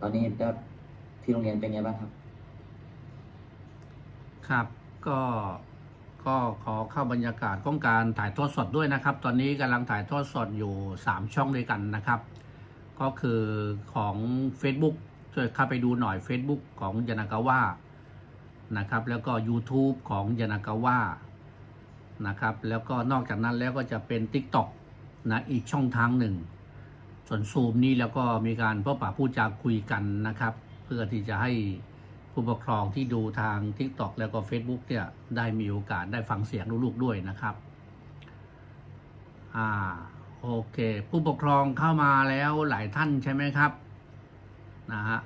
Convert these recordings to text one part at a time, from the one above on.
ตอนนี้ก็ที่โรงเรียนเป็นไงบ้างครับ ครับ ก็ก็ขอเข้าบรรยากาศของการถ่ายทอดสดด้วยนะครับ ตอนนี้กำลังถ่ายทอดสดอยู่ 3 ช่องด้วยกันนะครับ ก็คือของ Facebook ช่วยเข้าไปดูหน่อย Facebook ของยานากาว่านะครับ แล้วก็ YouTube ของยานากาว่านะครับ แล้วก็นอกจากนั้นแล้วก็จะเป็น TikTok นะอีกช่องทางหนึ่ง ส่วนซูมนี่แล้วก็มีการพบปะพูดจาคุยกันนะครับ เพื่อที่จะให้ผู้ปกครองที่ดูทาง TikTok แล้วก็ Facebook เนี่ยได้มีโอกาสได้ฟังเสียงลูกๆด้วยนะครับอ่าโอเค ผู้ปกครองเข้ามาแล้วหลายท่านใช่ไหมครับนะฮะ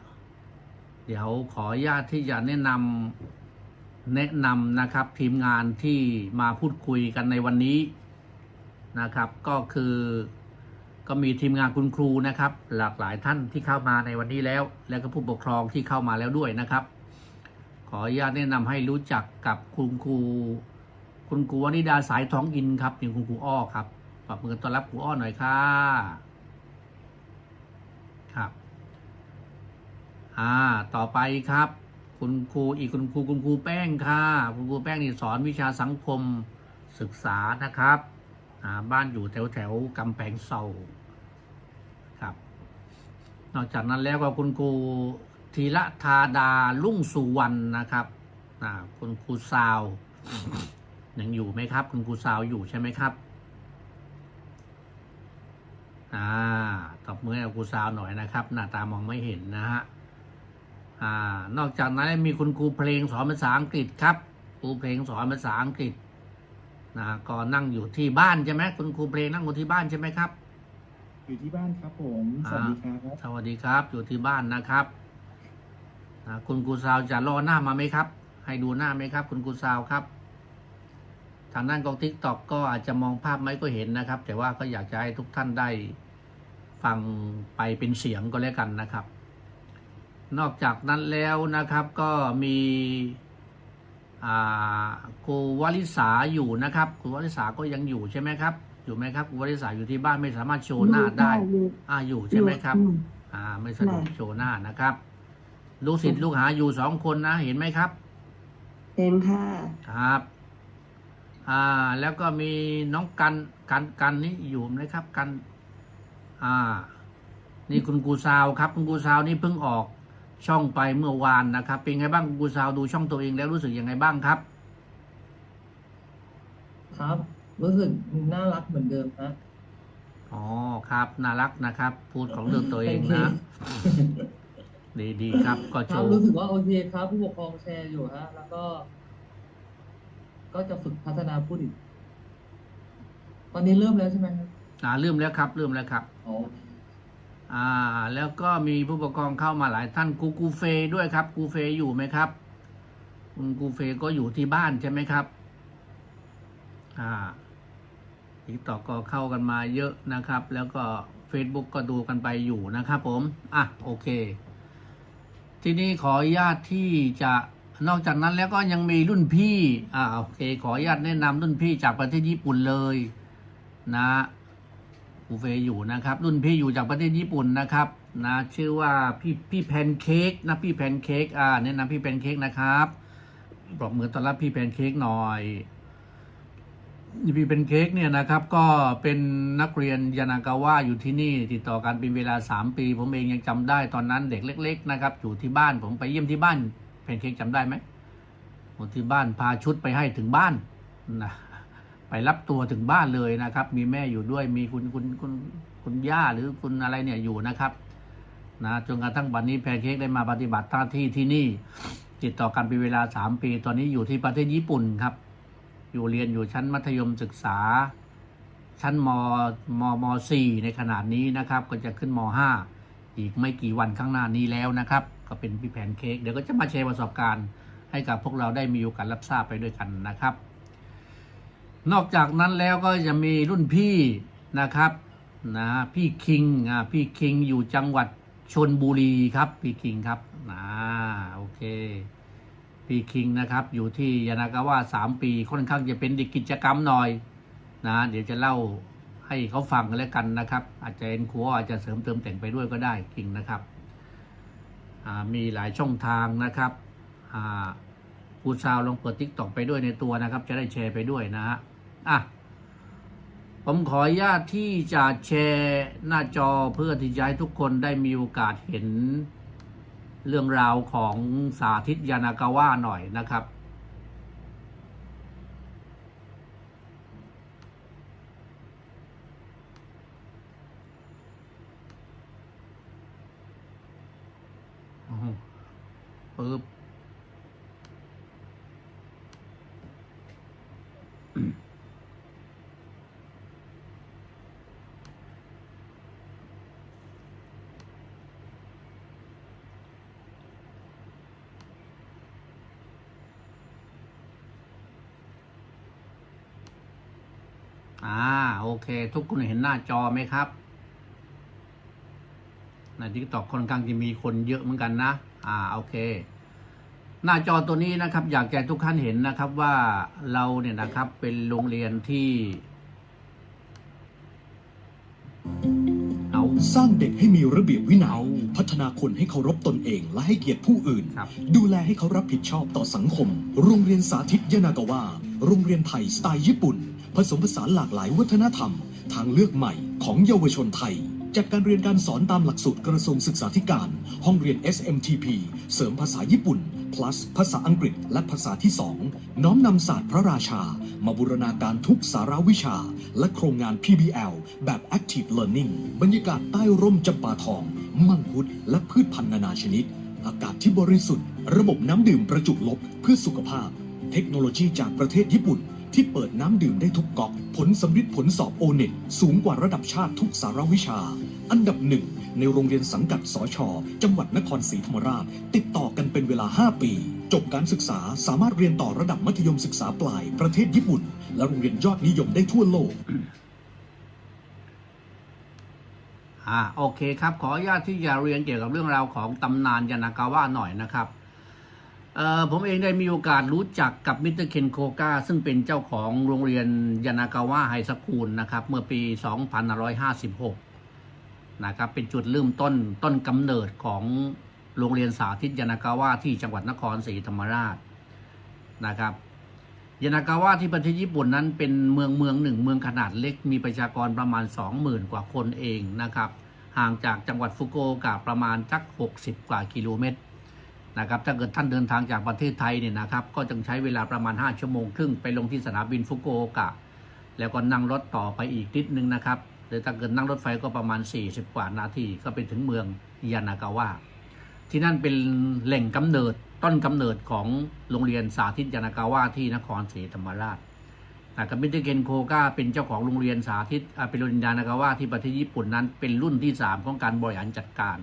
เดี๋ยวขออนุญาตที่จะแนะนำแนะนำนะครับทีมงานที่มาพูดคุยกันในวันนี้นะครับ ก็คือ ก็มีทีมงานคุณครูนะครับ หลากหลายท่านที่เข้ามาในวันนี้แล้ว แล้วก็ผู้ปกครองที่เข้ามาแล้วด้วยนะครับ ขออนุญาตแนะนำให้รู้จักกับคุณครู คุณครูวนิดาสายทองอินครับนี่คุณครูอ้อครับปรับมือต้อนรับครูอ้อหน่อยค่ะครับอ่าต่อไปครับ คุณครูอีกคุณครูคุณครูแป้งค่ะ คุณครูแป้งนี่สอนวิชาสังคมศึกษานะครับ บ้านอยู่แถวแถวกำแพงเซาครับ นอกจากนั้นแล้วก็คุณครูธีระธาดาลุ่งสุวรรณนะครับอ่าคุณครูซาวยังอยู่ไหมครับ คุณครูซาวอยู่ใช่ไหมครับอ่าตบมือให้กับครูซาวหน่อยนะครับ หน้าตามองไม่เห็นนะฮะอ่านอกจากนั้นมีคุณครูเพลงสอนภาษาอังกฤษครับครูเพลงสอนภาษาอังกฤษ นะก็นั่งอยู่ที่บ้านใช่ไหมคุณครูเพลงนั่งอยู่ที่บ้านใช่ไหมครับ อยู่ที่บ้านครับผมสวัสดีครับสวัสดีครับ อยู่ที่บ้านนะครับอ่าคุณครูซาวจะรอหน้ามาไหมครับ ให้ดูหน้าไหมครับ คุณครูซาวครับ ทางด้านกองทิกตอกก็อาจจะมองภาพไม่ก็เห็นนะครับ แต่ว่าก็อยากจะให้ทุกท่านได้ฟังไปเป็นเสียงก็แล้วกันนะครับ นอกจากนั้นแล้วนะครับก็มีอ่า ครูวลิสาอยู่นะครับครูวลิสาก็ยังอยู่ใช่ไหมครับ อยู่ไหมครับครูวลิสาอยู่ที่บ้านไม่สามารถโชว์หน้าได้อยู่อ่าอยู่ใช่ไหมครับอืมอ่า ไม่สะดวกไม่โชว์หน้านะครับ ลูกศิษย์ลูกหาอยู่สองคนนะเห็นไหมครับ เห็นค่ะครับ อ่า แล้วก็มีน้องกันกันกันนี่อยู่ไหมครับ กัน อ่า นี่คุณกูซาวครับ คุณกูซาวนี่เพิ่งออก ช่องไปเมื่อวานนะครับ เป็นไงบ้างคุณกูซาวดูช่องตัวเองแล้วรู้สึกยังไงบ้างครับ ครับ รู้สึกน่ารักเหมือนเดิมนะอ๋อครับ น่ารักนะครับ พูดของเรื่องตัวเองนะ ดีดีครับ ก็คโชรับว์รู้สึกว่าโอเคครับ ผู้ปกครองแชร์อยู่ฮะ แล้วก็ ก็จะฝึกพัฒนาพูดอีก ตอนนี้เริ่มแล้วใช่ไหมครับอ่าเริ่มแล้วครับเริ่มแล้วครับ อ๋ออ่าแล้วก็มีผู้ปกครองเข้ามาหลายท่านกูกูเฟด้วยครับกูเฟยอยู่ไหมครับ คุณกูเฟยก็อยู่ที่บ้านใช่ไหมครับอ่าทิกตอกก็เข้ากันมาเยอะนะครับ แล้วก็ Facebook ก็ดูกันไปอยู่นะครับผม อะ โอเค ทีนี้ขออนุญาตที่จะนอกจากนั้นแล้วก็ยังมีรุ่นพี่ อ่าโอเค ขออนุญาตแนะนำรุ่นพี่จากประเทศญี่ปุ่นเลย นะ ครูเฟยอยู่นะครับ รุ่นพี่อยู่จากประเทศญี่ปุ่นนะครับนะชื่อว่าพี่พี่แพนเค้กนะพี่แพนเค้กอ่าแนะนำพี่แพนเค้กนะครับปรบมือต้อนรับพี่แพนเค้กหน่อยนี่พี่แพนเค้กเนี่ยนะครับก็เป็นนักเรียนยานากาวะอยู่ที่นี่ ติดต่อกันเป็นเวลา 3 ปี ผมเองยังจำได้ตอนนั้นเด็กเล็ก ๆ นะครับ อยู่ที่บ้านผมไปเยี่ยมที่บ้านแพนเค้กจำได้ไหมผมที่บ้านพาชุดไปให้ถึงบ้านนะ ไปรับตัวถึงบ้านเลยนะครับ มีแม่อยู่ด้วยมีคุณคุณคุณคุณย่าหรือคุณอะไรเนี่ยอยู่นะครับนะจนกระทั่งวันนี้แพนเค้กได้มาปฏิบัติหน้าที่ที่นี่ ติดต่อกันเป็นเวลาสามปี ตอนนี้อยู่ที่ประเทศญี่ปุ่นครับ อยู่เรียนอยู่ชั้นมัธยมศึกษา ชั้นมมมสี่ในขนาดนี้นะครับ ก็จะขึ้นมห้าอีกไม่กี่วันข้างหน้านี้แล้วนะครับ ก็เป็นพี่แพนเค้กเดี๋ยวก็จะมาแชร์ประสบการณ์ ให้กับพวกเราได้มีโอกาสรับทราบไปด้วยกันนะครับ นอกจากนั้นแล้วก็จะมีรุ่นพี่นะครับนะพี่คิงอ่าพี่คิงอยู่จังหวัดชนบุรีครับพี่คิงครับนะโอเคพี่คิงนะครับอยู่ที่ยานากาวะสามปีค่อนข้างจะเป็นเด็กกิจกรรมหน่อยนะเดี๋ยวจะเล่าให้เขาฟังกันแล้วกันนะครับ อาจจะเอ็นครัวอาจจะเสริมเติมแต่งไปด้วยก็ได้คิงนะครับอ่ามีหลายช่องทางนะครับอ่าผู้ชาวลองเปิดทิกตอกไปด้วยในตัวนะครับ จะได้แชร์ไปด้วยนะฮะ อะ ผมขออนุญาตที่จะแชร์หน้าจอเพื่อที่จะให้ทุกคนได้มีโอกาสเห็นเรื่องราวของสาธิตยานากาว่าหน่อยนะครับอืมปึ๊บ อ่าโอเค ทุกคนเห็นหน้าจอไหมครับในทิกตอกค่อนข้างจะมีคนเยอะเหมือนกันนะ อ่าโอเค หน้าจอตัวนี้นะครับ อยากให้ทุกท่านเห็นนะครับว่าเราเนี่ยนะครับเป็นโรงเรียนที่เอาสร้างเด็กให้มีระเบียบวินัเอายพัฒนาคนให้เคารพตนเองและให้เกียรติผู้อื่นครับดูแลให้เขารับผิดชอบต่อสังคม โรงเรียนสาธิตยานากาวะโรงเรียนไทยสไตล์ญี่ปุ่น ผสมผสานหลากหลายวัฒนธรรม ทางเลือกใหม่ของเยาวชนไทย จัดการเรียนการสอนตามหลักสูตรกระทรวงศึกษาธิการ ห้องเรียน SMTP เสริมภาษาญี่ปุ่น plus ภาษาอังกฤษและภาษาที่ 2 น้อมนำศาสตร์พระราชา มาบูรณาการทุกสาระวิชา และโครงงาน PBL แบบ Active Learning บรรยากาศใต้ร่มจำปาทอง มังคุดและพืชพันธุ์นานาชนิด อากาศที่บริสุทธิ์ ระบบน้ำดื่มประจุลบเพื่อสุขภาพ เทคโนโลยีจากประเทศญี่ปุ่น ที่เปิดน้ำดื่มได้ทุกก๊อกผลสำริดผลสอบโอเน็ตสูงกว่าระดับชาติทุกสารวิชา อันดับหนึ่งในโรงเรียนสังกัดสชจังหวัดนครศรีธรรมราช ติดต่อกันเป็นเวลา 5 ปี จบการศึกษาสามารถเรียนต่อระดับมัธยมศึกษาปลายประเทศญี่ปุ่น และโรงเรียนยอดนิยมได้ทั่วโลกอ่าโอเคครับ ขออนุญาตที่จะเรียนเกี่ยวกับเรื่องราวของตำนานยานากาวะหน่อยนะครับ ผมเองได้มีโอกาสรู้จักกับมิสเตอร์เคนโคกาซึ่งเป็นเจ้าของโรงเรียนยานากาวะไฮสคูลนะครับ เมื่อปี 2556 นะครับ เป็นจุดเริ่มต้นต้นกำเนิดของโรงเรียนสาธิตยานากาวะที่จังหวัดนครศรีธรรมราชนะครับยานากาวะที่ประเทศญี่ปุ่นนั้นเป็นเมืองเมืองหนึ่งเมืองขนาดเล็กมีประชากรประมาณ 20,000 กว่าคนเองนะครับ ห่างจากจังหวัดฟุกุโอกะประมาณสัก 60 กว่ากิโลเมตร นะครับถ้าเกิดท่านเดินทางจากประเทศไทยเนี่ยนะครับก็จะใช้เวลาประมาณ 5 ชั่วโมงครึ่งไปลงที่สนามบินฟุกุโอกะ แล้วก็นั่งรถต่อไปอีกนิดนึงนะครับหรือถ้าเกิดนั่งรถไฟก็ประมาณ 40 กว่านาทีก็ไปถึงเมืองยานากาวะที่นั่นเป็นแหล่งกำเนิดต้นกำเนิดของโรงเรียนสาธิตยานากาวะที่นครศรีธรรมราชนะครับมิสเตอร์เคนโคก้าเป็นเจ้าของโรงเรียนสาธิตอาเป็นโรงเรียนยานากาวะที่ประเทศญี่ปุ่นนั้นเป็นรุ่นที่ 3 ของการบริหารจัดการ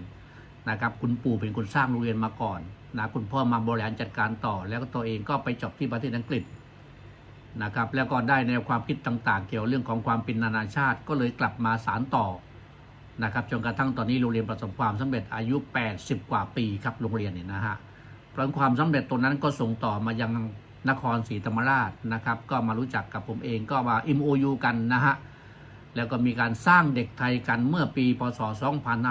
นะครับคุณปู่เป็นคนสร้างโรงเรียนมาก่อนนะคุณพ่อมาบริหารจัดการต่อ แล้วก็ตัวเองก็ไปจบที่ประเทศอังกฤษนะครับแล้วก็ได้แนวความคิดต่างๆ เกี่ยวเรื่องของความเป็นนานาชาติ ก็เลยกลับมาสารต่อนะครับจนกระทั่งตอนนี้โรงเรียนประสบความสำเร็จอายุ 80 กว่าปีครับโรงเรียนเนี่ยนะฮะเพราะความสำเร็จตรงนั้นก็ส่งต่อมายังนครศรีธรรมราชนะครับ ก็มารู้จักกับผมเองก็มา MOU กันนะฮะ แล้วก็มีการสร้างเด็กไทยกันเมื่อปี พศ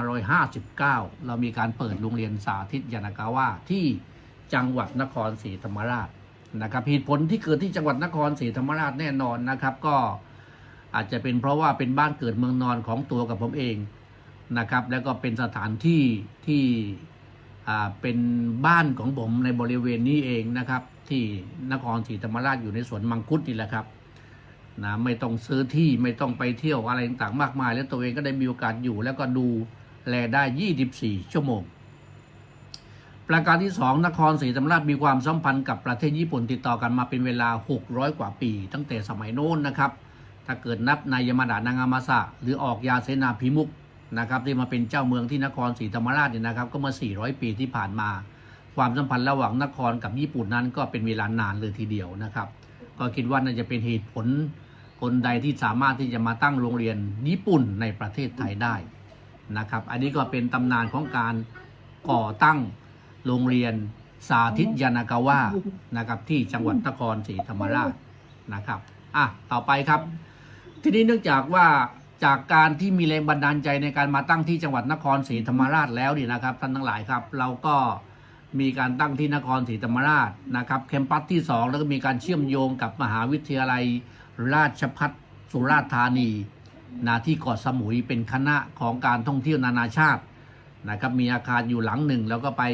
2559 เรามีการเปิดโรงเรียนสาธิตยานากาวะที่จังหวัดนครศรีธรรมราชนะครับเหตุผลที่เกิดที่จังหวัดนครศรีธรรมราชแน่นอนนะครับ ก็อาจจะเป็นเพราะว่าเป็นบ้านเกิดเมืองนอนของตัวกับผมเองนะครับ แล้วก็เป็นสถานที่ที่เป็นบ้านของผมในบริเวณนี้เองนะครับ ที่นครศรีธรรมราชอยู่ในสวนมังคุดนี่แหละครับ นะไม่ต้องซื้อที่ไม่ต้องไปเที่ยวอะไรต่างๆมากมาย แล้วตัวเองก็ได้มีโอกาสอยู่แล้วก็ดูแลได้ 24 ชั่วโมง ประการที่ 2 นครศรีธรรมราชมีความสัมพันธ์กับประเทศญี่ปุ่นติดต่อกันมาเป็นเวลา 600 กว่าปี ตั้งแต่สมัยโน้นนะครับ ถ้าเกิดนับนายมาดานางามาสะหรือออกยาเสนาพิมุกนะครับที่มาเป็นเจ้าเมืองที่นครศรีธรรมราชเนี่ยนะครับก็มื่อ400 ปีที่ผ่านมา ความสัมพันธ์ระหว่างนครกับญี่ปุ่นนั้นก็เป็นเวลานานเลยทีเดียวนะครับ ก็คิดว่าน่าจะเป็นเหตุผล คนใดที่สามารถที่จะมาตั้งโรงเรียนญี่ปุ่นในประเทศไทยได้นะครับ อันนี้ก็เป็นตำนานของการก่อตั้งโรงเรียนสาธิตยานากาวะนะครับที่จังหวัดนครศรีธรรมราชนะครับอะต่อไปครับ ทีนี้เนื่องจากว่าจากการที่มีแรงบันดาลใจในการมาตั้งที่จังหวัดนครศรีธรรมราชแล้วนี่นะครับท่านทั้งหลายครับ เราก็มีการตั้งที่นครศรีธรรมราชนะครับแคมปัสที่สองแล้วก็มีการเชื่อมโยงกับมหาวิทยาลัย ราชพัฒสุราษฎร์ธานีนาที่เกาะสมุยเป็นคณะของการท่องเที่ยวนานาชาตินะครับมีอาคารอยู่หลังหนึ่ง แล้วก็ไป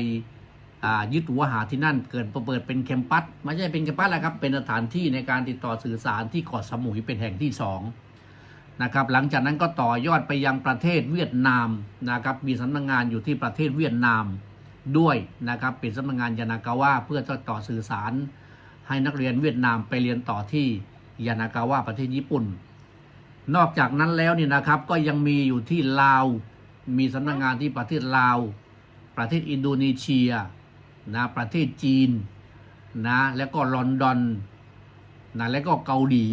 ยึดหัวหาที่นั่นเกิดเปิดเป็นแคมปัสไม่ใช่เป็นแคมปัสแล้วครับเป็นสถานที่ในการติดต่อสื่อสารที่เกาะสมุยเป็นแห่งที่สองนะครับหลังจากนั้นก็ต่อยอดไปยังประเทศเวียดนามนะครับมีสำนักงานอยู่ที่ประเทศเวียดนามด้วยนะครับเป็นสำนักงานยานากาวะเพื่อจะต่อสื่อสารให้นักเรียนเวียดนามไปเรียนต่อที่ ยานากาวะประเทศญี่ปุ่น นอกจากนั้นแล้วนี่นะครับ ก็ยังมีอยู่ที่ลาว มีสำนักงานที่ประเทศลาว ประเทศอินโดนีเซียนะประเทศจีนนะแล้วก็ลอนดอนนะแล้วก็เกาหลี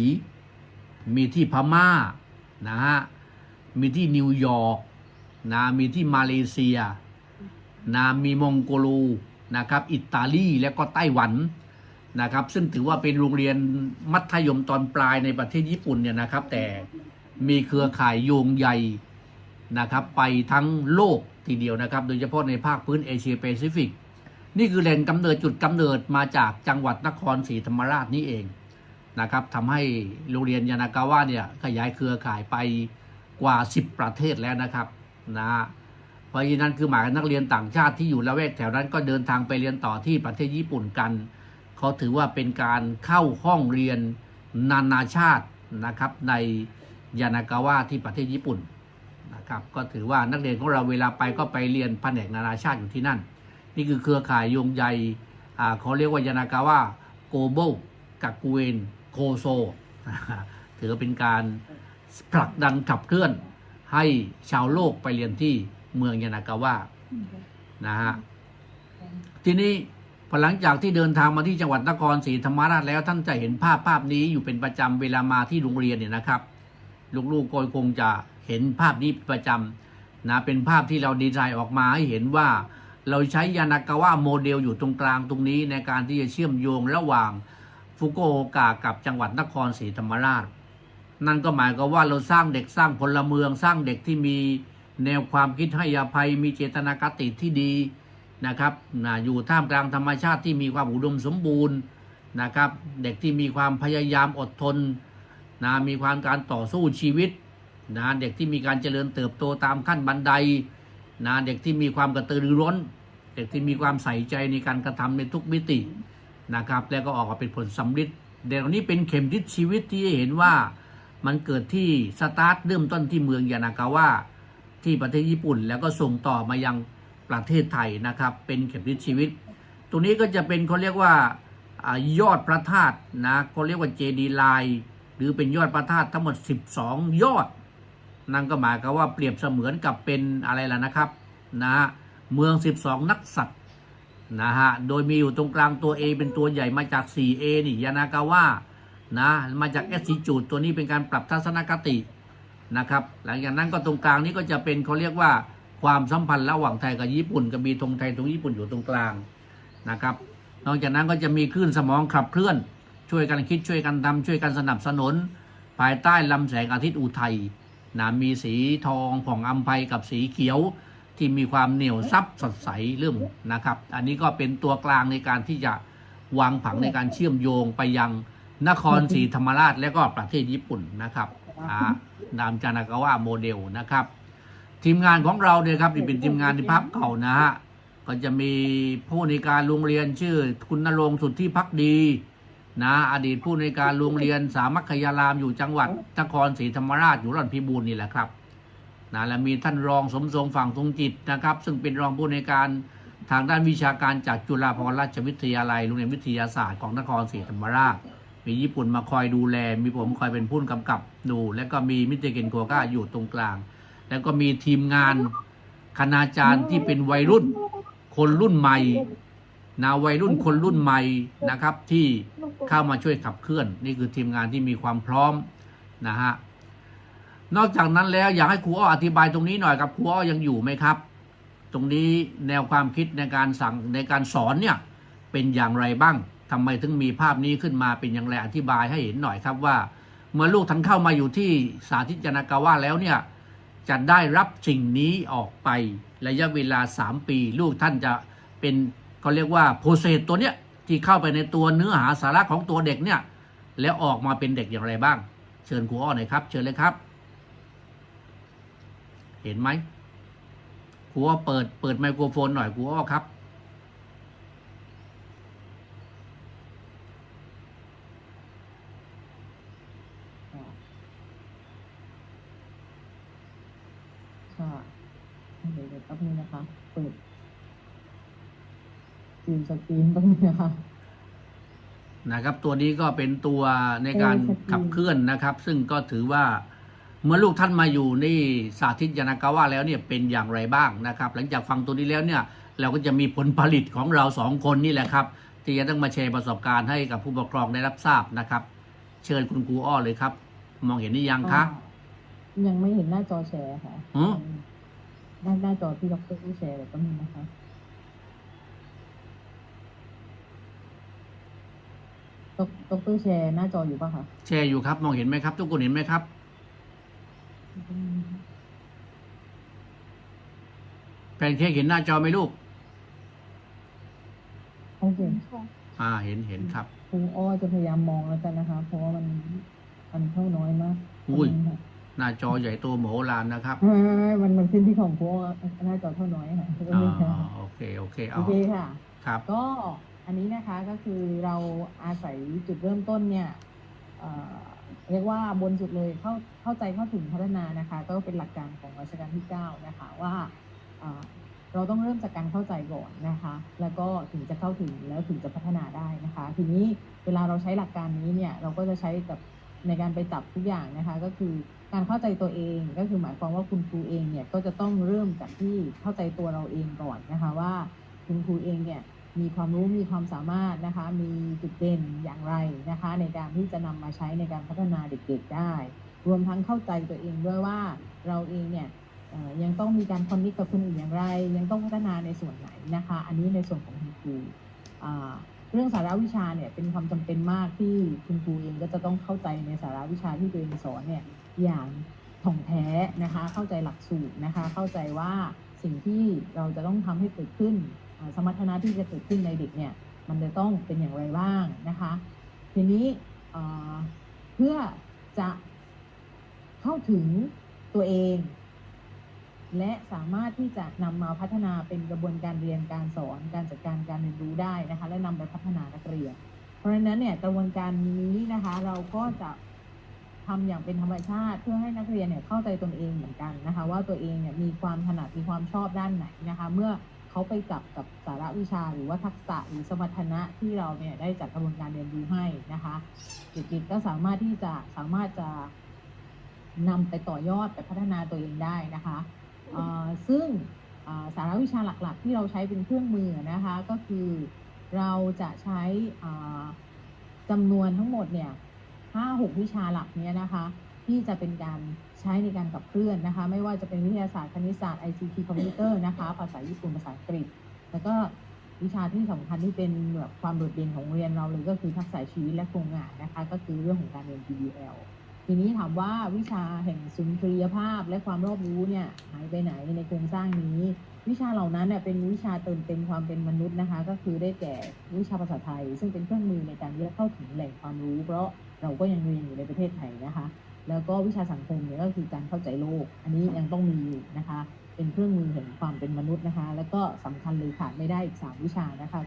มีที่พม่านะฮะมีที่นิวยอร์กนะมีที่มาเลเซียนะมีมองโกลูนะครับ อิตาลีและก็ไต้หวัน นะครับ ซึ่งถือว่าเป็นโรงเรียนมัธยมตอนปลายในประเทศญี่ปุ่นเนี่ยนะครับ แต่มีเครือข่ายโยงใหญ่นะครับ ไปทั้งโลกทีเดียวนะครับ โดยเฉพาะในภาคพื้นเอเชียแปซิฟิก นี่คือแหล่งกำเนิดจุดกำเนิดมาจากจังหวัดนครศรีธรรมราชนี่เองนะครับทำให้โรงเรียนยานากาวะเนี่ยขยายเครือข่ายไปกว่า 10 ประเทศแล้วนะครับนะเพราะฉะนั้นคือหมายนักเรียนต่างชาติที่อยู่ละแวกแถวนั้นก็เดินทางไปเรียนต่อที่ประเทศญี่ปุ่นกัน เขาถือว่าเป็นการเข้าห้องเรียนนานาชาตินะครับในยานากาวะที่ประเทศญี่ปุ่นนะครับก็ถือว่านักเรียนของเราเวลาไปก็ไปเรียนแผนกนานาชาติอยู่ที่นั่น นี่คือเครือข่ายโยงใยอ่เขาเรียกว่ายานากาวะโกโบกักูเอนโคโซ ถือเป็นการผลักดันขับเคลื่อนให้ชาวโลกไปเรียนที่เมืองยานากาวะนะฮะทีนี้ พอหลังจากที่เดินทางมาที่จังหวัดนครศรีธรรมราชแล้วท่านจะเห็นภาพภาพนี้อยู่เป็นประจำเวลามาที่โรงเรียนเนี่ยนะครับ ลูกๆก็คงจะเห็นภาพนี้ประจำนะเป็นภาพที่เราดีไซน์ออกมาให้เห็นว่า เราใช้ยานากาวะโมเดลอยู่ตรงกลางตรงนี้ในการที่จะเชื่อมโยงระหว่างฟุกุโอกะกับจังหวัดนครศรีธรรมราช นั่นก็หมายควาว่าเราสร้างเด็กสร้างพลเมืองสร้างเด็กที่มีแนวความคิดให้อภัยมีเจตนากติที่ดี นะครับนะอยู่ท่ามกลางธรรมชาติที่มีความอุดมสมบูรณ์นะครับ เด็กที่มีความพยายามอดทนนะมีความการต่อสู้ชีวิตนะเด็กที่มีการเจริญเติบโตตามขั้นบันไดนะเด็กที่มีความกระตือรือร้น เด็กที่มีความใส่ใจในการกระทำในทุกมิตินะครับ แล้วก็ออกมาเป็นผลสำลิดเด็กเหล่านี้เป็นเข็มทิศชีวิตที่เห็นว่ามันเกิดที่สตาร์ทเริ่มต้นที่เมืองยานากาวะที่ประเทศญี่ปุ่น แล้วก็ส่งต่อมายัง ประเทศไทยนะครับ เป็นเข็มทิศชีวิต ตรงนี้ก็จะเป็นเขาเรียกว่าอยอดพระธาตุนะเขาเรียกว่าเจดีย์ลายหรือเป็นยอดพระธาตุทั้งหมด 12 ยอด นั่นก็หมายความว่าเปรียบเสมือนกับเป็นอะไรล่ะนะครับนะฮะเมือง 12 นักสัตว์นะฮะโดยมีอยู่ตรงกลางตัว A เป็นตัวใหญ่มาจาก 4A นี่ยานากาวะนะมาจากแอสซิจูดตัวนี้เป็นการปรับทัศนคตินะครับ หลังจากนั้นก็ตรงกลางนี้ก็จะเป็นเขาเรียกว่า ความสัมพันธ์ระหว่างไทยกับญี่ปุ่น ก็มีธงไทยธงญี่ปุ่นอยู่ตรงกลางนะครับ นอกจากนั้นก็จะมีคลื่นสมองขับเคลื่อน ช่วยกันคิดช่วยกันทำช่วยกันสนับสนุน ภายใต้ลำแสงอาทิตย์อุทัยนะมีสีทองผ่องอัมภัยกับสีเขียวที่มีความเหนียวซับสดใสเริ่มนะครับ อันนี้ก็เป็นตัวกลางในการที่จะวางผังในการเชื่อมโยงไปยังนครศรีธรรมราชและก็ประเทศญี่ปุ่นนะครับอานามจานากาวะโมเดลนะครับ ทีมงานของเราเนี่ยครับที่เป็นทีมงานที่พักเก่านะฮะก็จะมีผู้ในวยการโรงเรียนชื่อ คุณนรงค์สุทธิพักดี นะ อดีตผู้ในวยการโรงเรียนสามัคคยารามอยู่จังหวัดนครศรีธรรมราชอยู่รันพิบูลนี่แหละครับนะและมีท่านรองสมทรงฝั่งทรงจิตนะครับ ซึ่งเป็นรองผู้ในวยการทางด้านวิชาการจากจุฬาภรณราชวิทยาลัยโรงเรียนวิทยาศาสตร์ของนครศรีธรรมราช มีญี่ปุ่นมาคอยดูแล มีผมคอยเป็นผู้กำกับดู และก็มีมิสเตอร์เกนโกก้าอยู่ตรงกลาง แล้วก็มีทีมงานคณาจารย์ที่เป็นวัยรุ่น คนรุ่นใหม่นาวัยรุ่นคนรุ่นใหม่นะครับ ที่เข้ามาช่วยขับเคลื่อน นี่คือทีมงานที่มีความพร้อมนะฮะนอกจากนั้นแล้วอยากให้ครูอ้ออธิบายตรงนี้หน่อยครับครูอ้อยังอยู่ไหมครับ ตรงนี้แนวความคิดในการสั่งในการสอนเนี่ยเป็นอย่างไรบ้างทำไมถึงมีภาพนี้ขึ้นมาเป็นอย่างไรอธิบายให้เห็นหน่อยครับว่า เมื่อลูกท่านเข้ามาอยู่ที่สาธิตยานากาวะแล้วเนี่ย จะได้รับสิ่งนี้ออกไประยะเวลา 3 ปี ลูกท่านจะเป็นเขาเรียกว่าโปรเซสตัวเนี้ยที่เข้าไปในตัวเนื้อหาสาระของตัวเด็กเนี่ยแล้วออกมาเป็นเด็กอย่างไรบ้าง เชิญครูอ้อหน่อยครับ เชิญเลยครับ เห็นไหมครูอ้อเปิดเปิดไมโครโฟนหน่อยครูอ้อครับ ค่ะเดี๋ยวเดี๋ยวแป๊บนึงนะคะ เปิดจีนสกรีนแป๊บนึงนะคะ นะครับ ตัวนี้ก็เป็นตัวในการเออสกรีน ขับเคลื่อนนะครับ ซึ่งก็ถือว่าเมื่อลูกท่านมาอยู่นี่สาธิตยานากาวะแล้วเนี่ยเป็นอย่างไรบ้างนะครับ หลังจากฟังตัวนี้แล้วเนี่ย เราก็จะมีผลผลิตของเราสองคนนี่แหละครับ ที่จะต้องมาแชร์ประสบการณ์ให้กับผู้ปกครองได้รับทราบนะครับ เชิญคุณครูอ้อเลยครับ มองเห็นหรือยังคะ อ่า ยังไม่เห็นหน้าจอแชร์ค่ะหือหน้าหน้าจอที่ดรผู้แชร์แบบแป๊บนึงนะคะดดรแชร์หน้าจออยู่ป่ะคะแชร์อยู่ครับ มองเห็นไหมครับ ทุกคนเห็นไหมครับ แพนเค้กเห็นหน้าจอไหมลูก โอเคอ่า เห็นเห็นครับ ครูอ้อจะพยายามมองแล้วกันนะคะ เพราะว่ามันมันเข้าน้อยมากอุ้ยแป๊บนึงค่ะ หน้าจอใหญ่โตมโหฬารนะครับอ่ามันมันขึ้นที่ของครูอ้อหน้าจอเท่าน้อยค่ะแป๊บอ่านึงค่ะโอเคโอเคโอเอาเคค่ะ ครับ ก็อันนี้นะคะก็คือเราอาศัยจุดเริ่มต้นเนี่ยเอ่อเรียกว่าบนสุดเลยเข้าเข้าใจเข้าถึงพัฒนานะคะ ก็เป็นหลักการของรัชกาลที่ 9 นะคะว่าเอ่อเราต้องเริ่มจากการเข้าใจก่อนนะคะ แล้วก็ถึงจะเข้าถึงแล้วถึงจะพัฒนาได้นะคะ ทีนี้เวลาเราใช้หลักการนี้เนี่ยเราก็จะใช้กับในการไปจับทุกอย่างนะคะ ก็คือ การเข้าใจตัวเองก็คือหมายความว่าคุณครูเองเนี่ยก็จะต้องเริ่มจากที่เข้าใจตัวเราเองก่อนนะคะว่าคุณครูเองเนี่ยมีความรู้มีความสามารถนะคะ มีจุดเด่นอย่างไรนะคะ ในการที่จะนำมาใช้ในการพัฒนาเด็กๆได้ รวมทั้งเข้าใจตัวเองด้วยว่าเราเองเนี่ยยังต้องมีการคอนนิคกับคนอื่นอย่างไร ยังต้องพัฒนาในส่วนไหนนะคะ อันนี้ในส่วนของคุณครูเรื่องสาระวิชาเนี่ยเป็นความจำเป็นมากที่คุณครูเองก็จะต้องเข้าใจในสาระวิชาที่ตัวเองสอนเนี่ย อย่างถ่องแท้นะคะ เข้าใจหลักสูตรนะคะ เข้าใจว่าสิ่งที่เราจะต้องทำให้เกิดขึ้น สมรรถนะที่จะเกิดขึ้นในเด็กเนี่ย มันจะต้องเป็นอย่างไรบ้างนะคะ ทีนี้เพื่อจะเข้าถึงตัวเอง และสามารถที่จะนำมาพัฒนาเป็นกระบวนการเรียนการสอนการจัดการการเรียนรู้ได้นะคะ และนำไปพัฒนานักเรียน เพราะฉะนั้นเนี่ยกระบวนการนี้นะคะ เราก็จะ ทำอย่างเป็นธรรมชาติ เพื่อให้นักเรียนเนี่ยเข้าใจตนเองเหมือนกันนะคะ ว่าตัวเองเนี่ยมีความถนัดมีความชอบด้านไหนนะคะ เมื่อเขาไปจับกับสาระวิชาหรือว่าทักษะหรือสมรรถนะที่เราเนี่ยได้จัดกระบวนการเรียนรู้ให้นะคะเด็กๆก็สามารถที่จะสามารถจะนำไปต่อยอดไปพัฒนาตัวเองได้นะคะซึ่งสาระวิชาหลักๆ ที่เราใช้เป็นเครื่องมือนะคะก็คือเราจะใช้จำนวนทั้งหมดเนี่ย ห้าหกวิชาหลักเนี้ยนะคะ ที่จะเป็นการใช้ในการขับเคลื่อนนะคะ ไม่ว่าจะเป็นวิทยาศาสตร์คณิตศาสตร์ ICT คอมพิวเตอร์นะคะ ภาษาญี่ปุ่นภาษาอังกฤษ แล้วก็วิชาที่สำคัญที่เป็นแบบความโดดเด่นของโรงเรียนเราเลยก็คือทักษะชีวิตและโครงงานนะคะ ก็คือเรื่องของการเรียน PBL ทีนี้ถามว่าวิชาแห่งสุนทรียภาพและความรอบรู้เนี่ยหายไปไหนในโครงสร้างนี้ วิชาเหล่านั้นเนี่ยเป็นวิชาเติมเต็มความเป็นมนุษย์นะคะ ก็คือได้แก่วิชาภาษาไทย ซึ่งเป็นเครื่องมือในการที่จะเข้าถึงแหล่งความรู้ เพราะ เราก็ยังเรียนอยู่ในประเทศไทยนะคะ แล้วก็วิชาสังคมเนี่ยก็คือการเข้าใจโลก อันนี้ยังต้องมีอยู่นะคะ เป็นเครื่องมือแห่งความเป็นมนุษย์นะคะ แล้วก็สำคัญเลยขาดไม่ได้อีกสามวิชานะคะ